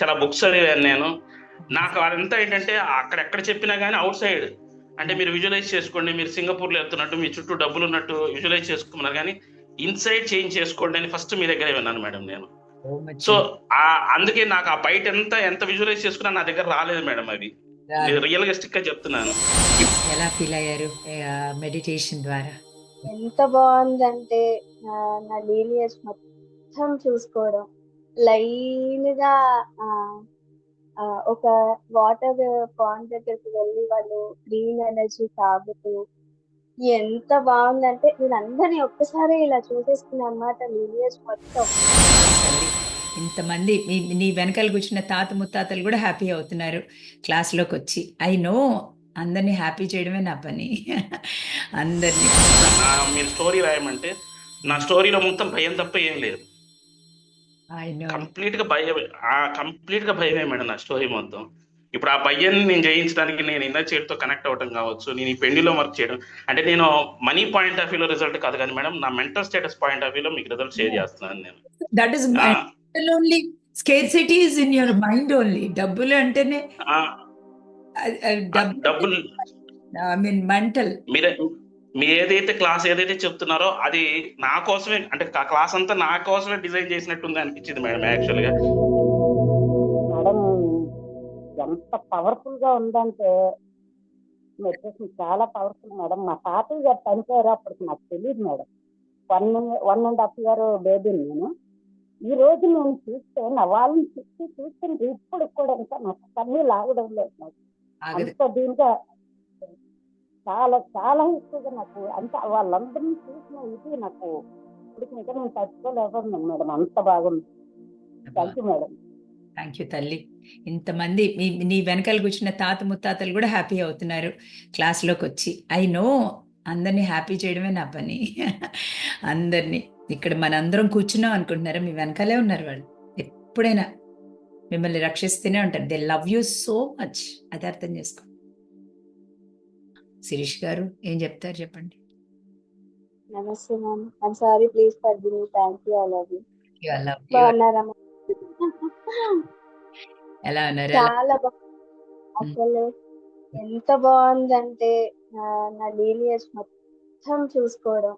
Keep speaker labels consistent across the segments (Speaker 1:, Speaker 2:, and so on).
Speaker 1: చాలా బుక్స్ చదివాను నేను. నాకు అదంతా ఏంటంటే అక్కడ ఎక్కడ చెప్పినా కానీ అవుట్ సైడ్. అంటే మీరు విజువలైజ్ చేసుకోండి మీరు సింగపూర్లో వెళ్తున్నట్టు మీ చుట్టూ డబ్బులు ఉన్నట్టు విజువలైజ్ చేసుకున్నారు కానీ ఇన్సైడ్ చేంజ్ చేసుకోండి అని ఫస్ట్ మీ దగ్గరే విన్నాను మేడం నేను. సో ఆ అందుకే నాకు ఆ బయట ఎంత ఎంత విజువలైజ్ చేసుకున్నా నా దగ్గర రాలేదు మేడం అది. రియలిస్టిక్గా చెప్తున్నాను.
Speaker 2: ఎలా ఫీల్ అయ్యారు? మెడిటేషన్ ద్వారా?
Speaker 3: ఎంత బాగుందంటే నా లీనియర్స్ మొత్తం చూసుకోవడం. లైన్గా ఒక వాటర్ పాయింట్ దగ్గరికి వెళ్ళి వాళ్ళు గ్రీన్ ఎనర్జీ తాగుతూ ఎంత బాగుందంటే నేను అందరినీ ఒక్కసారి ఇలా చూసేసుకున్నా అన్నమాట లీనియర్స్ మొత్తం.
Speaker 2: ఇంతమంది మీ నీ వెనకాల కూర్చున్న తాత ముత్తాతలు కూడా హ్యాపీ అవుతున్నారు క్లాస్లోకి వచ్చి ఐ నో అందరినీ హ్యాపీ చేయడమే నా పని. అందరినీ.
Speaker 1: మీరు స్టోరీ రాయమంటే నా స్టోరీలో మొత్తం భయం తప్ప ఏం లేదు. కంప్లీట్గా భయం ఆ కంప్లీట్గా భయమే మేడం నా స్టోరీ మొత్తం. ఇప్పుడు ఆ భయాన్ని నేను జయించడానికి నేను ఇన్నర్ చేతితో కనెక్ట్ అవ్వడం కావచ్చు నేను ఈ పెండిలో వర్క్ చేయడం. అంటే నేను మనీ పాయింట్ ఆఫ్ వ్యూలో రిజల్ట్ కాదు కానీ మేడం నా మెంటల్ స్టేటస్ పాయింట్ ఆఫ్ వ్యూలో మీకు రిజల్ట్ షేర్ చేస్తున్నాను నేను.
Speaker 2: That
Speaker 1: ah,
Speaker 2: only scarcity is in your mind only డబ్బులు అంటేనే
Speaker 1: డబ్బులు
Speaker 2: ఐ మీన్ మెంటల్
Speaker 1: మీరే మీరు ఏదైతే క్లాస్ ఏదైతే చెప్తున్నారో అది నా కోసమే అంటే ఆ క్లాస్ అంతా నా కోసమే డిజైన్ చేసినట్టుంది అనిపించింది మేడం యాక్చువల్గా.
Speaker 4: మేడం ఎంత పవర్ఫుల్గా ఉందంటే మెడిటేషన్ చాలా పవర్ఫుల్ మేడం. మా తాతయ్య గారు చనిపోయారు అప్పటికి నాకు తెలియదు madam. One one and half year బేబీని నేను. ఈ రోజు నేను చూస్తే నా వాళ్ళని చూసి చూస్తుంటే ఇప్పుడు కూడా ఇంకా నాకు కన్నీ లాగడం లేదు అంత దీనిగా చాలా చాలా ఎక్కువగా నాకు. అంటే వాళ్ళందరినీ చూసిన ఇది నాకు ఇంకా నేను తట్టుకోలేకపోతున్నాను మేడం. అంత బాగుంది. Thank you madam.
Speaker 2: Thank you తల్లి. ఇంతమంది మీ నీ వెనకాల కూర్చున్న తాత ముత్తాతలు కూడా హ్యాపీ అవుతున్నారు క్లాస్లోకి వచ్చి ఐ నో అందరినీ హ్యాపీ చేయడమే నా పని. అందరినీ. ఇక్కడ మనందరం కూర్చున్నాం అనుకుంటున్నారా? మీ వెనకాలే ఉన్నారు వాళ్ళు. ఎప్పుడైనా మిమ్మల్ని రక్షిస్తూనే ఉంటారు. They love you so much అది అర్థం చేసుకో. శిరీష్ గారు ఏం చెప్తారు చెప్పండి.
Speaker 3: నమస్తే ma'am. I'm sorry please for me thank you I love. బాగున్నారా?
Speaker 2: ఎలా ఉన్నారు?
Speaker 3: చాలా అసలు ఎంత బాగుందంటే నా లీనియర్స్ మొత్తం చూసుకోవడం.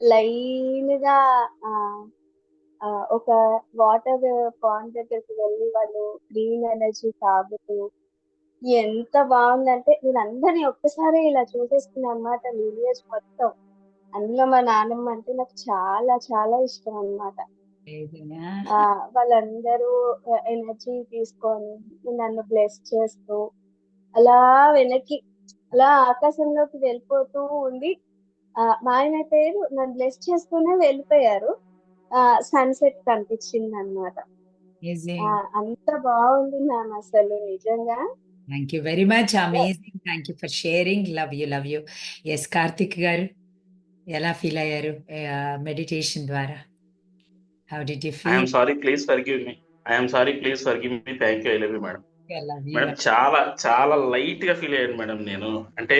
Speaker 3: లైన్గా ఒక వాటర్ పాయింట్ దగ్గరికి వెళ్ళి వాళ్ళు గ్రీన్ ఎనర్జీ తాగుతూ ఎంత బాగుందంటే నేను అందరినీ ఒక్కసారి ఇలా చూసేసుకున్నా అన్నమాట లీనియర్స్ మొత్తం. అందులో మా నాన్నమ్మ అంటే నాకు చాలా చాలా ఇష్టం ఆ వాళ్ళందరూ ఎనర్జీ తీసుకొని నన్ను బ్లెస్ చేస్తూ అలా వెనక్కి అలా ఆకాశంలోకి వెళ్ళిపోతూ ఉండి ఆ మా ఆయన పేరు నన్ను బ్లెస్ చేస్తూనే వెళ్ళిపోయారు. ఆ సన్సెట్ కనిపించింది అనమాట. అంత బాగుంది మ్యామ్ అసలు నిజంగా.
Speaker 2: Thank you very much amazing thank you for sharing love you love you S Karthik గారు ఎలా ఫీల్ అయ్యారు? మెడిటేషన్ ద్వారా? How did you feel
Speaker 1: sorry please forgive me I'm sorry please forgive me thank you I love you madam madam చాలా చాలా లైట్గా feel అయ్యాను madam నేను. అంటే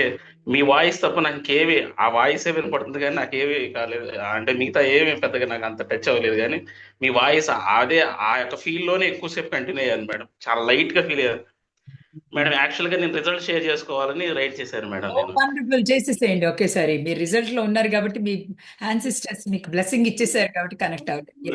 Speaker 1: మీ వాయిస్ తప్ప నాకు ఏవి ఆ వాయిస్ ఏ వినపడుతుంది కానీ నాకు ఏవి కాలేదు. అంటే మిగతా ఏమి పెద్దగా నాకు అంత టచ్ అవ్వలేదు కానీ మీ వాయిస్ అదే ఆ యొక్క ఫీల్లోనే ఎక్కువసేపు కంటిన్యూ అయ్యాను మేడం చాలా లైట్గా ఫీల్ అయ్యాను. మేడం యాక్చువల్గా నేను రిజల్ట్ షేర్ చేసుకోవాలని రైట్ చేశాను మేడం
Speaker 2: వండర్ఫుల్ చేసేసేయండి. ఒకేసారి మీరు రిజల్ట్లో ఉన్నారు కాబట్టి మీ యాన్సిస్టర్స్ మీకు బ్లెస్సింగ్ ఇచ్చేసారు కాబట్టి కనెక్ట్ అవుతుంది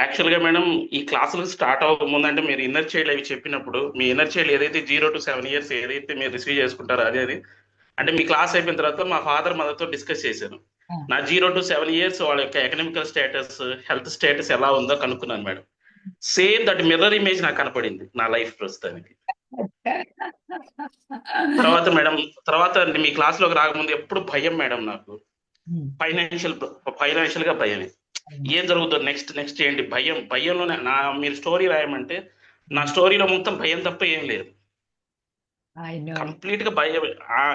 Speaker 1: యాక్చువల్గా మేడం ఈ క్లాసులు స్టార్ట్ అవ్వక ముందంటే మీరు ఇన్నర్ చైల్డ్ అవి చెప్పినప్పుడు మీ ఇన్నర్ చైల్డ్ ఏదైతే జీరో టు సెవెన్ ఇయర్స్ ఏదైతే మీరు రిసీవ్ చేసుకుంటారో అదే అది అంటే మీ క్లాస్ అయిపోయిన తర్వాత మా ఫాదర్ మదర్తో డిస్కస్ చేశాను. నా జీరో టు సెవెన్ ఇయర్స్ వాళ్ళ యొక్క ఎకనామికల్ స్టేటస్ హెల్త్ స్టేటస్ ఎలా ఉందో కనుక్కున్నాను madam. Same that mirror image నాకు కనపడింది నా లైఫ్ ప్రస్తుతానికి. తర్వాత మేడం తర్వాత మీ క్లాస్లోకి రాకముందు ఎప్పుడు భయం మేడం నాకు. ఫైనాన్షియల్ ఫైనాన్షియల్గా భయమే. ఏం జరుగుతుందో నెక్స్ట్ నెక్స్ట్ ఏంటి? భయం భయంలోనే నా మీరు స్టోరీ రాయమంటే నా స్టోరీలో మొత్తం భయం తప్ప ఏం లేదు. కంప్లీట్గా భయం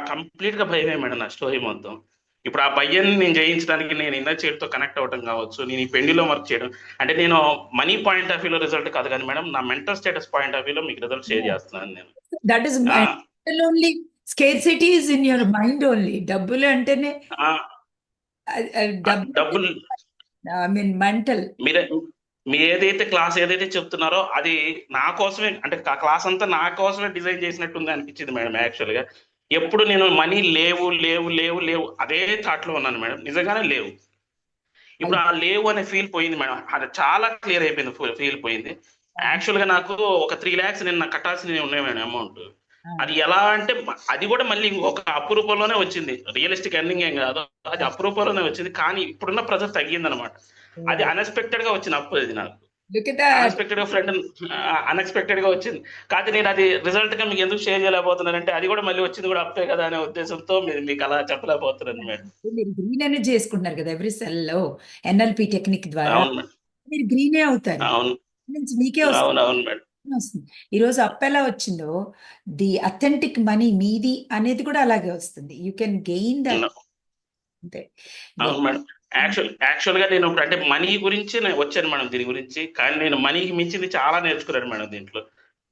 Speaker 1: కంప్లీట్గా భయమే మేడం నా స్టోరీ మొత్తం. ఇప్పుడు ఆ భయాన్ని నేను జయించడానికి నేను ఇన్నర్ చేతితో కనెక్ట్ అవ్వడం కావచ్చు నేను ఈ పెండిలో వర్క్ చేయడం. అంటే నేను మనీ పాయింట్ ఆఫ్ వ్యూలో రిజల్ట్ కాదు కానీ మేడం నా మెంటల్ స్టేటస్ పాయింట్ ఆఫ్ వ్యూలో మీకు రిజల్ట్ షేర్ చేస్తున్నాను నేను.
Speaker 2: That
Speaker 1: ah,
Speaker 2: only scarcity is in your mind only డబ్బులు అంటేనే
Speaker 1: డబ్బులు
Speaker 2: ఐ మీన్ మెంటల్
Speaker 1: మీరే మీరు ఏదైతే క్లాస్ ఏదైతే చెప్తున్నారో అది నా కోసమే అంటే క్లాస్ అంతా నా కోసమే డిజైన్ చేసినట్టుంది అనిపించింది మేడం యాక్చువల్గా. ఎప్పుడు నేను మనీ లేవు లేవు లేవు లేవు అదే థాట్లో ఉన్నాను మేడం. నిజంగానే లేవు. ఇప్పుడు ఆ లేవు అనే ఫీల్ పోయింది మేడం. అది చాలా క్లియర్ అయిపోయింది ఫీల్ పోయింది. యాక్చువల్గా నాకు ఒక త్రీ ల్యాక్స్ నిన్న కట్టాల్సినవి ఉన్నాయి మేడం అమౌంట్ అది ఎలా అంటే అది కూడా మళ్ళీ ఇంకొక అప్రూపంలోనే వచ్చింది. రియలిస్టిక్ ఎర్నింగ్ ఏం కాదు. అది అప్రూపంలోనే వచ్చింది. కానీ ఇప్పుడున్న ప్రెజర్ తగ్గింది అనమాట అది అన్ఎక్స్పెక్టెడ్గా వచ్చిన అప్పు అది నాకు. అన్ఎక్స్పెక్టెడ్గా ఫ్రెండ్ అన్ఎక్స్పెక్టెడ్గా వచ్చింది. కాదు నేను అది రిజల్ట్గా మీకు ఎందుకు షేర్ చేయలేకపోతున్నానంటే అది కూడా మళ్ళీ వచ్చింది కూడా అప్పే కదా అనే ఉద్దేశంతో మీకు అలా చెప్పలేకపోతున్నాను మేడం.
Speaker 2: మీరు గ్రీన్ అనేది చేసుకుంటున్నారు కదా ఎవ్రీ సెల్లో ఎన్ఎల్పి టెక్నిక్ ద్వారా. మీరు గ్రీనే అవుతారు.
Speaker 1: అవును.
Speaker 2: మీకే
Speaker 1: అవును అవును మేడం.
Speaker 2: వస్తుంది. ఈ రోజు అప్ ఎలా వచ్చిందో ది అథెంటిక్ మనీ మీది అనేది కూడా అలాగే వస్తుంది. యూ కెన్ గెయిన్ ద
Speaker 1: అవును.
Speaker 2: అంతే
Speaker 1: యాక్చువల్ యాక్చువల్గా నేను అంటే మనీ గురించి నేను వచ్చాను మేడం దీని గురించి. కానీ నేను మనీకి మించింది చాలా నేర్చుకున్నాను మేడం దీంట్లో.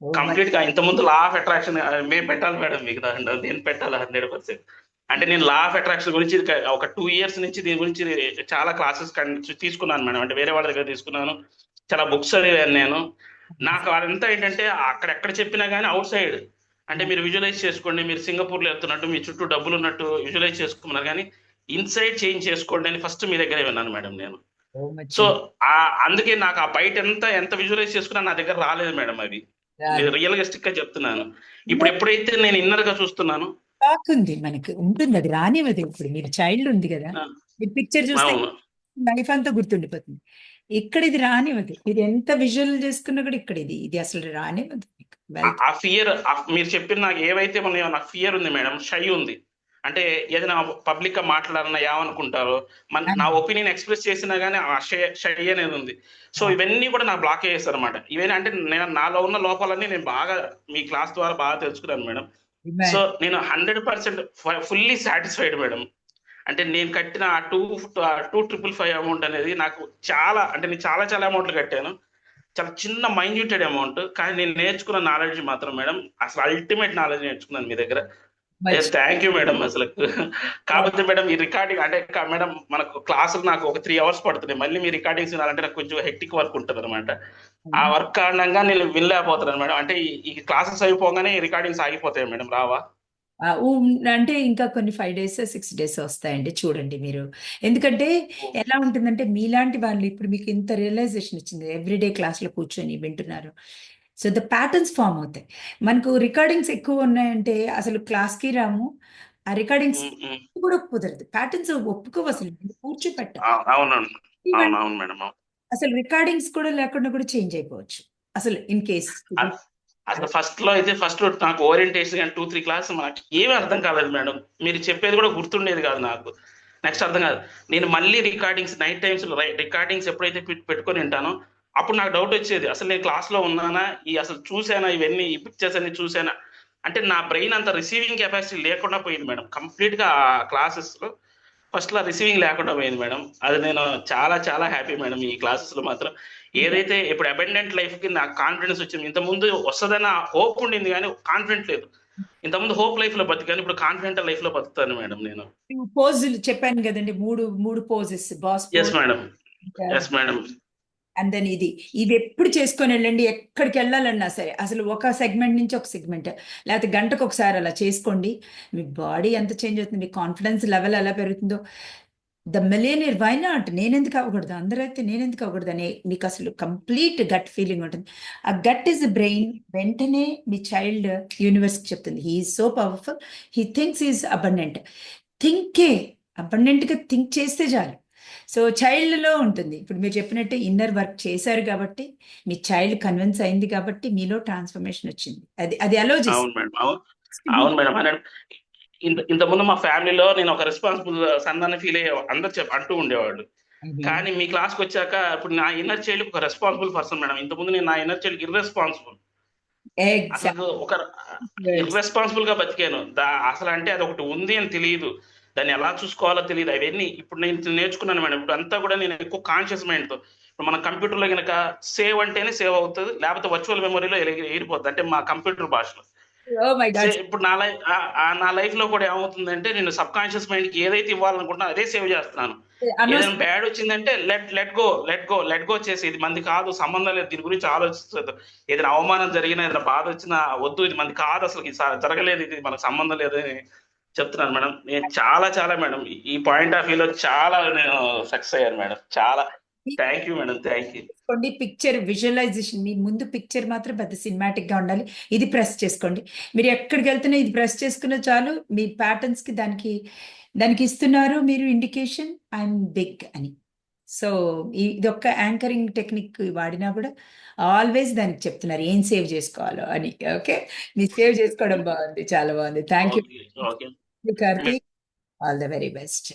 Speaker 2: Oh
Speaker 1: కంప్లీట్గా ఇంత ముందు లా ఆఫ్ అట్రాక్షన్ మేము పెట్టాలి మేడం మీకు నేను పెట్టాలి హండ్రెడ్ పర్సెంట్. అంటే నేను లా ఆఫ్ అట్రాక్షన్ గురించి ఒక- ఒక టూ ఇయర్స్ నుంచి దీని గురించి చాలా క్లాసెస్ తీసుకున్నాను మేడం. అంటే వేరే వాళ్ళ దగ్గర తీసుకున్నాను. చాలా బుక్స్ చదివాను నేను. నాకు అదంతా ఏంటంటే అక్కడెక్కడ చెప్పినా కానీ అవుట్ సైడ్ అంటే మీరు విజువలైజ్ చేసుకోండి. మీరు సింగపూర్లో వెళ్తున్నట్టు మీ చుట్టూ డబ్బులు ఉన్నట్టు విజువలైజ్ చేసుకున్నారు. కానీ ఇన్సైడ్ చేంజ్ చేసుకోండి అని ఫస్ట్ మీ దగ్గరే విన్నాను మేడం నేను. సో ఆ అందుకే నాకు ఆ బయట ఎంత ఎంత విజువలైజ్ చేసుకున్నా నా దగ్గర రాలేదు మేడం అవి
Speaker 2: Yeah.
Speaker 1: రియలిస్టిక్గా చెప్తున్నాను. ఇప్పుడు ఎప్పుడైతే నేను ఇన్నర్గా చూస్తున్నాను
Speaker 2: ఉంది మనకి ఉంటుంది అది రానివ్వదు ఇప్పుడు. మీరు చైల్డ్ ఉంది కదా. మీరు పిక్చర్ చూస్తే లైఫ్ అంతా గుర్తుండిపోతుంది. ఇక్కడ ఇది రానివ్వదు. మీరు ఎంత విజువల్ చేసుకున్నా కూడా ఇక్కడ ఇది ఇది అసలు రానివ్వదు
Speaker 1: ఆ ఫియర్ మీరు చెప్పిన నాకు ఏవైతే ఉన్నాయో నాకు ఫియర్ ఉంది మేడం. షై ఉంది. అంటే ఏదైనా పబ్లిక్గా మాట్లాడాలన్నా ఏమనుకుంటారో మన నా ఒపీనియన్ ఎక్స్ప్రెస్ చేసినా గానీ ఆ షై షై అనేది ఉంది. సో ఇవన్నీ కూడా నాకు బ్లాక్ చేస్తారు అనమాట ఇవన్నీ అంటే నేను నాలో ఉన్న లోపాలన్నీ నేను బాగా మీ క్లాస్ ద్వారా బాగా తెలుసుకున్నాను మేడం. సో నేను hundred percent fully satisfied madam. అంటే నేను కట్టిన ఆ two two triple five amount అనేది నాకు చాలా అంటే నేను చాలా చాలా అమౌంట్లు కట్టాను. చాలా చిన్న మైన్యూటెడ్ అమౌంట్ కానీ నేను నేర్చుకున్న నాలెడ్జ్ మాత్రం మేడం అసలు అల్టిమేట్ నాలెడ్జ్ నేర్చుకున్నాను మీ దగ్గర. థ్యాంక్ యూ మేడం అసలు. కాకపోతే మేడం ఈ రికార్డింగ్ అంటే మేడం మనకు క్లాసులు నాకు ఒక త్రీ అవర్స్ పడుతుంది మళ్ళీ మీ రికార్డింగ్స్ వినాలంటే నాకు కొంచెం హెక్టిక్ వర్క్ ఉంటుంది అనమాట ఆ వర్క్ కారణంగా నేను వినలేకపోతున్నాను మేడం అంటే ఈ- క్లాసెస్ అయిపోగానే రికార్డింగ్స్ ఆగిపోతాయి మేడం రావా?
Speaker 2: అంటే ఇంకా కొన్ని ఫైవ్ డేస్ సిక్స్ డేస్ వస్తాయండి చూడండి మీరు. ఎందుకంటే ఎలా ఉంటుందంటే మీలాంటి వాళ్ళు ఇప్పుడు మీకు ఇంత రియలైజేషన్ వచ్చింది. ఎవ్రీడే క్లాస్లో కూర్చొని వింటున్నారు. సో ద ప్యాటర్న్స్ ఫామ్ అవుతాయి. మనకు రికార్డింగ్స్ ఎక్కువ ఉన్నాయంటే అసలు క్లాస్కి రాము. ఆ రికార్డింగ్స్. కూడా కుదరదు. ప్యాటర్న్స్ ఒప్పుకోవు అసలు. కూర్చోపెట్ట. అసలు రికార్డింగ్స్ కూడా లేకుండా కూడా చేంజ్ అయిపోవచ్చు. అసలు ఇన్ కేస్
Speaker 1: అసలు ఫస్ట్లో అయితే ఫస్ట్ నాకు ఓరియంటేషన్ కానీ టూ త్రీ క్లాస్ నాకు ఏమీ అర్థం కాలేదు మేడం. మీరు చెప్పేది కూడా గుర్తుండేది కాదు నాకు. నెక్స్ట్ అర్థం కాదు. నేను మళ్ళీ రికార్డింగ్స్ నైట్ టైమ్స్ రికార్డింగ్స్ ఎప్పుడైతే పెట్- పెట్టుకొని వింటానో అప్పుడు నాకు డౌట్ వచ్చేది. అసలు నేను క్లాస్లో ఉన్నానా? ఈ అసలు చూసానా ఇవన్నీ ఈ పిక్చర్స్ అన్ని చూసానా అంటే నా బ్రెయిన్ అంత రిసీవింగ్ కెపాసిటీ లేకుండా పోయింది మేడం. కంప్లీట్గా ఆ క్లాసెస్లో ఫస్ట్లో రిసీవింగ్ లేకుండా పోయింది మేడం. అది నేను చాలా చాలా హ్యాపీ మేడం ఈ క్లాసెస్లో మాత్రం. ఏదైతే ఇప్పుడు అబెండెంట్ లైఫ్కి నాకు కాన్ఫిడెన్స్ వచ్చింది. ఇంత ముందు వస్తుందన్న హోప్ ఉండింది కానీ కాన్ఫిడెంట్ లేదు. ఇంత ముందు హోప్ లైఫ్లో బతికాను ఇప్పుడు కాన్ఫిడెంట్ లైఫ్లో బతుకుతాను మేడం నేను.
Speaker 2: పోజులు చెప్పాను కదండి. మూడు మూడు poses boss
Speaker 1: yes madam yes madam
Speaker 2: and then ఇది ఇది ఎప్పుడు చేసుకొని వెళ్ళండి ఎక్కడికి వెళ్ళాలన్నా సరే అసలు ఒక సెగ్మెంట్ నుంచి ఒక సెగ్మెంట్ లేకపోతే గంటకు ఒకసారి అలా చేసుకోండి. మీ బాడీ ఎంత చేంజ్ అవుతుంది మీ కాన్ఫిడెన్స్ లెవెల్ ఎలా పెరుగుతుందో. ద మిలియనీర్ వై నాట్ నేనెందుకు అవ్వకూడదు? అందరైతే నేనెందుకు అవ్వకూడదు అనే మీకు అసలు కంప్లీట్ గట్ ఫీలింగ్ ఉంటుంది. ఆ గట్ ఇస్ బ్రెయిన్ వెంటనే మీ చైల్డ్ యూనివర్స్కి చెప్తుంది. He so powerful he thinks is abundant థింకే అబండెంట్గా థింక్ చేస్తే చాలు. సో చైల్డ్లో ఉంటుంది. ఇప్పుడు మీరు చెప్పినట్టు ఇన్నర్ వర్క్ చేశారు కాబట్టి మీ చైల్డ్ కన్విన్స్ అయింది కాబట్టి మీలో ట్రాన్స్ఫర్మేషన్ వచ్చింది. అది అది అలో
Speaker 1: అవును మేడం. అవును. అవును మేడం. ఇంత ఇంత ముందు మా ఫ్యామిలీలో నేను ఒక రెస్పాన్సిబుల్ సందాన్ని ఫీల్ అయ్యే అందరు చెప్ అంటూ ఉండేవాళ్ళు. కానీ మీ క్లాస్కి వచ్చాక ఇప్పుడు నా ఇన్నర్ చైల్డ్ ఒక రెస్పాన్సిబుల్ పర్సన్ మేడం. ఇంత ముందు నేను నా ఇన్నర్ చైల్డ్ ఇర్రెస్పాన్సిబుల్ అసలు ఒక ఇర్రెస్పాన్సిబుల్గా బతికాను. అసలు అంటే అది ఒకటి ఉంది అని తెలియదు దాన్ని ఎలా చూసుకోవాలో తెలియదు అవన్నీ ఇప్పుడు నేను నేర్చుకున్నాను మేడం. ఇప్పుడు అంతా కూడా నేను ఎక్కువ కాన్షియస్ మైండ్తో. ఇప్పుడు మన కంప్యూటర్లో కనుక సేవ్ అంటేనే సేవ్ అవుతుంది లేకపోతే వర్చువల్ మెమొరీలో ఎగిరిపోతుంది అంటే మా కంప్యూటర్ భాషలో. సే- ఇప్పుడు నా లైఫ్ నా లైఫ్లో కూడా ఏమవుతుందంటే నేను సబ్ కాన్షియస్ మైండ్కి ఏదైతే ఇవ్వాలనుకుంటున్నా అదే సేవ్ చేస్తున్నాను. ఏదైనా బ్యాడ్ వచ్చిందంటే let let go let go let go చేసి ఇది మంది కాదు సంబంధం లేదు. దీని గురించి ఆలోచిస్తుంది ఏదైనా అవమానం జరిగినా ఏదైనా బాధ వచ్చినా వద్దు. ఇది మంది కాదు అసలు. జరగలేదు. ఇది మనకు సంబంధం లేదు అని చెప్తున్నాను మేడం. నేను చాలా చాలా మేడం. ఈ- పాయింట్ ఆఫ్ వ్యూలో చాలా నేను సక్సెస్ అయ్యాను మేడం. చాలా. Thank you madam. Thank you
Speaker 2: చేసుకోండి పిక్చర్ విజువలైజేషన్ మీ ముందు పిక్చర్ మాత్రం పెద్ద సినిమాటిక్గా ఉండాలి. ఇది ప్రెస్ చేసుకోండి. మీరు ఎక్కడికి వెళ్తున్నా ఇది ప్రెస్ చేసుకున్న చాలు. మీ ప్యాటర్న్స్కి దానికి దానికి ఇస్తున్నారు మీరు ఇండికేషన్ ఐఎమ్ బిగ్ అని. సో ఇది ఒక్క యాంకరింగ్ టెక్నిక్ వాడినా కూడా ఆల్వేస్ దానికి చెప్తున్నారు. ఏం సేవ్ చేసుకోవాలో అని. ఓకే మీరు సేవ్ చేసుకోవడం బాగుంది. చాలా బాగుంది. Thank
Speaker 1: okay okay
Speaker 2: you Karthik all the very best